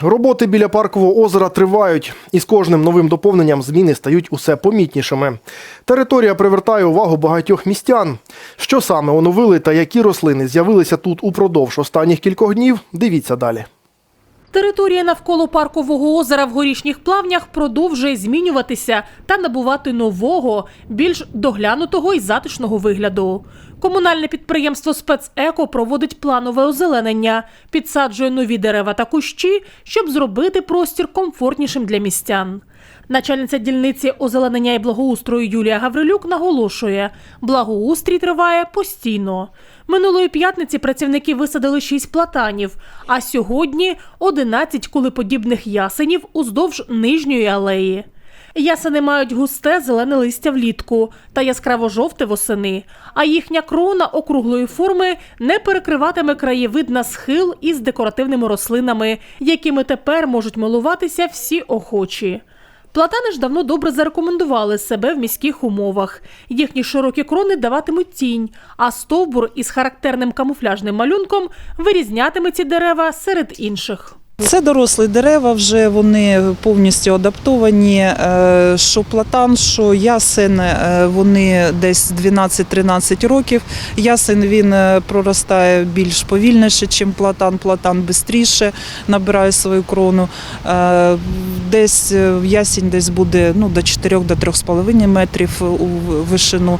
Роботи біля паркового озера тривають, і з кожним новим доповненням зміни стають усе помітнішими. Територія привертає увагу багатьох містян. Що саме оновили та які рослини з'явилися тут упродовж останніх кількох днів, дивіться далі. Територія навколо паркового озера в горішніх плавнях продовжує змінюватися та набувати нового, більш доглянутого і затишного вигляду. Комунальне підприємство «Спецеко» проводить планове озеленення, підсаджує нові дерева та кущі, щоб зробити простір комфортнішим для містян. Начальниця дільниці озеленення і благоустрою Юлія Гаврилюк наголошує, благоустрій триває постійно. Минулої п'ятниці працівники висадили 6 платанів, а сьогодні 11 кулеподібних ясенів уздовж нижньої алеї. Ясени мають густе зелене листя влітку та яскраво жовте восени, а їхня крона округлої форми не перекриватиме краєвид на схил із декоративними рослинами, якими тепер можуть милуватися всі охочі. Платани ж давно добре зарекомендували себе в міських умовах. Їхні широкі крони даватимуть тінь, а стовбур із характерним камуфляжним малюнком вирізнятиме ці дерева серед інших. Це дорослі дерева, вже вони повністю адаптовані. Е, Що платан, що ясен, е, вони десь 12-13 років. Ясен він е, проростає більш повільніше, ніж платан. Платан швидше набирає свою крону. Десь ясень десь буде ну, до 4 до 3,5 метрів у вишину.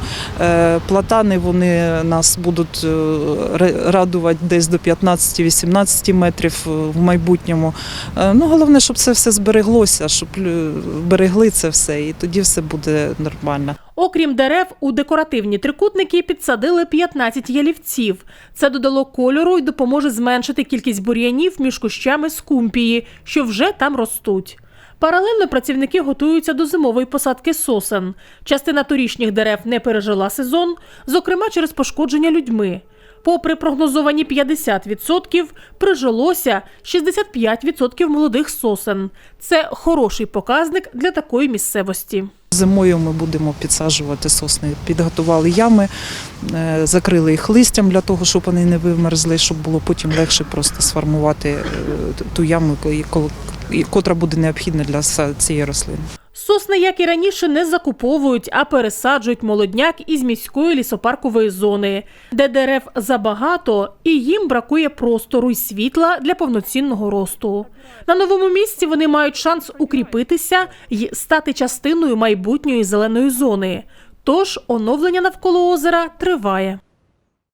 Платани вони нас будуть радувати десь до 15-18 метрів в майбутньому. Е, Ну, головне, щоб це все збереглося, щоб берегли це все, і тоді все буде нормально. Окрім дерев, у декоративні трикутники підсадили 15 ялівців. Це додало кольору і допоможе зменшити кількість бур'янів між кущами скумпії, що вже там ростуть. Паралельно працівники готуються до зимової посадки сосен. Частина торішніх дерев не пережила сезон, зокрема через пошкодження людьми. Попри прогнозовані 50%, прижилося 65% молодих сосен. Це хороший показник для такої місцевості. Зимою ми будемо підсаджувати сосни. Підготували ями, е, закрили їх листям для того, щоб вони не вимерзли, щоб було потім легше просто сформувати е, ту яму, котра буде необхідна для цієї рослини. Сосни, як і раніше, не закуповують, а пересаджують молодняк із міської лісопаркової зони, де дерев забагато і їм бракує простору й світла для повноцінного росту. На новому місці вони мають шанс укріпитися й стати частиною майбутньої зеленої зони. Тож оновлення навколо озера триває.